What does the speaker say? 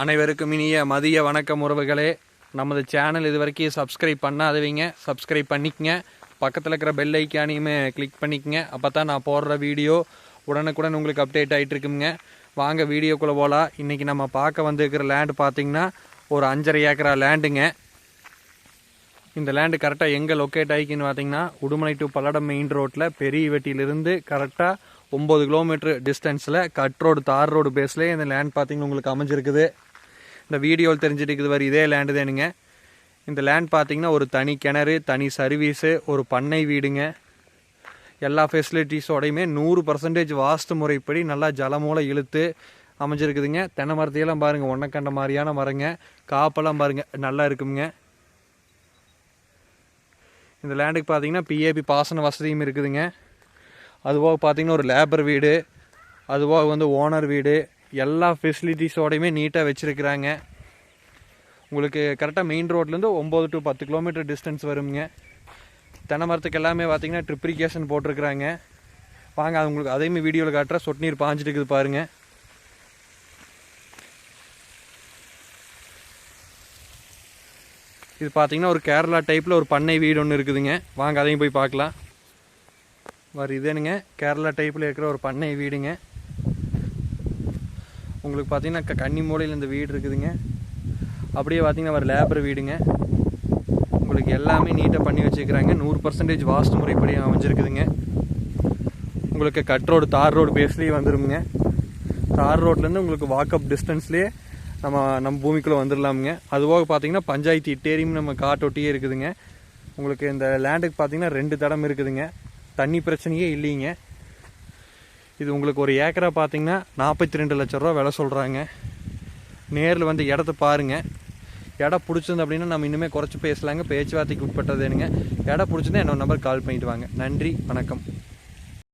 அனைவருக்கும் இனிய மதிய வணக்கம் உறவுகளே. நமது சேனல் இது வரைக்கும் சப்ஸ்கிரைப் பண்ணாதவங்க சப்ஸ்கிரைப் பண்ணிக்கங்க. பக்கத்தில் இருக்கிற பெல் ஐக்கானையுமே கிளிக் பண்ணிக்கங்க. அப்போ தான் நான் போடுற வீடியோ உடனுக்குடன் உங்களுக்கு அப்டேட் ஆகிட்டு இருக்குங்க. வாங்க வீடியோக்குள்ளே போகலாம் இன்றைக்கி நம்ம பார்க்க வந்துருக்கிற லேண்டு பார்த்தீங்கன்னா ஒரு அஞ்சரை ஏக்கரா லேண்டுங்க இந்த லேண்டு கரெக்டாக எங்கே லொக்கேட் ஆகிக்குன்னு பார்த்தீங்கன்னா உடுமலை டு பல்லடம் மெயின் ரோட்டில் பெரிய வெட்டியிலிருந்து கரெக்டாக ஒம்பது கிலோமீட்டர் டிஸ்டன்ஸில் கட் ரோடு தார் ரோடு பேஸ்லேயே இந்த லேண்ட் பார்த்திங்கன்னா உங்களுக்கு அமைஞ்சிருக்குது. இந்த வீடியோவில் தெரிஞ்சுட்டு இருக்குது வர இதே லேண்டு தானுங்க. இந்த லேண்ட் பார்த்தீங்கன்னா ஒரு தனி கிணறு தனி சர்வீஸு ஒரு பண்ணை வீடுங்க. எல்லா ஃபெசிலிட்டிஸோடையுமே நூறு பர்சன்டேஜ் வாஸ்து முறைப்படி நல்லா ஜலமூலம் இழுத்து அமைஞ்சிருக்குதுங்க. தென்னை மரத்தையெல்லாம் பாருங்கள் ஒன்றக்கண்ட மாதிரியான மரங்க. காப்பெல்லாம் பாருங்கள் நல்லா இருக்குங்க. இந்த லேண்டுக்கு பார்த்தீங்கன்னா பிஏபி பாசன வசதியும் இருக்குதுங்க. அதுபோக பார்த்தீங்கன்னா ஒரு லேபர் வீடு அதுபோக வந்து ஓனர் வீடு எல்லா ஃபெசிலிட்டிஸோடையுமே நீட்டாக வச்சுருக்குறாங்க. உங்களுக்கு கரெக்டாக மெயின் ரோட்லேருந்து ஒம்பது டு பத்து கிலோமீட்டர் டிஸ்டன்ஸ் வருங்க தென்னை மரத்துக்கு எல்லாமே பார்த்தீங்கன்னா ட்ரிப்ரிகேஷன் போட்டிருக்கிறாங்க. வாங்க அது உங்களுக்கு அதையுமே வீடியோவில் காட்டுற சொட்டு நீர் பாஞ்சிட்டு இருக்குது பாருங்கள் இது பார்த்தீங்கன்னா ஒரு கேரளா டைப்பில் ஒரு பண்ணை வீடு ஒன்று இருக்குதுங்க. வாங்க அதையும் போய் பார்க்கலாம். வர இதுனுங்க கேரளா டைப்பில் இருக்கிற ஒரு பண்ணை வீடுங்க. உங்களுக்கு பார்த்தீங்கன்னா க- கன்னி மூலையில் இந்த வீடு இருக்குதுங்க. அப்படியே பார்த்தீங்கன்னா ஒரு லேபர் வீடுங்க. உங்களுக்கு எல்லாமே நீட்டாக பண்ணி வச்சுருக்கிறாங்க. நூறு பர்சன்டேஜ் வாஸ்து முறைப்படி அமைஞ்சிருக்குதுங்க. உங்களுக்கு கட் ரோடு தார் ரோடு பேஸ்லேயே வந்துருங்க தார் ரோட்லேருந்து உங்களுக்கு வாக்கப் டிஸ்டன்ஸ்லேயே நம்ம நம்ம பூமிக்குள்ளே வந்துடலாமுங்க அதுபோக பார்த்தீங்கன்னா பஞ்சாயத்து இட்டேரியும் நம்ம காட்டொட்டியே இருக்குதுங்க. உங்களுக்கு இந்த லேண்டுக்கு பார்த்தீங்கன்னா ரெண்டு தடம் இருக்குதுங்க. தண்ணி பிரச்சனையே இல்லைங்க. இது உங்களுக்கு ஒரு ஏக்கராக பார்த்தீங்கன்னா நாற்பத்தி ரெண்டு லட்ச ரூபா விலை சொல்கிறாங்க நேரில் வந்து இடத்த பாருங்கள் இடம் பிடிச்சிருந்து அப்படின்னா நம்ம இன்னுமே குறைச்சி பேசலாங்க. பேச்சுவார்த்தைக்கு உட்பட்டதுனுங்க இடம் பிடிச்சிருந்தா என்னோட நம்பர் கால் பண்ணிவிட்டு வாங்க. நன்றி வணக்கம்.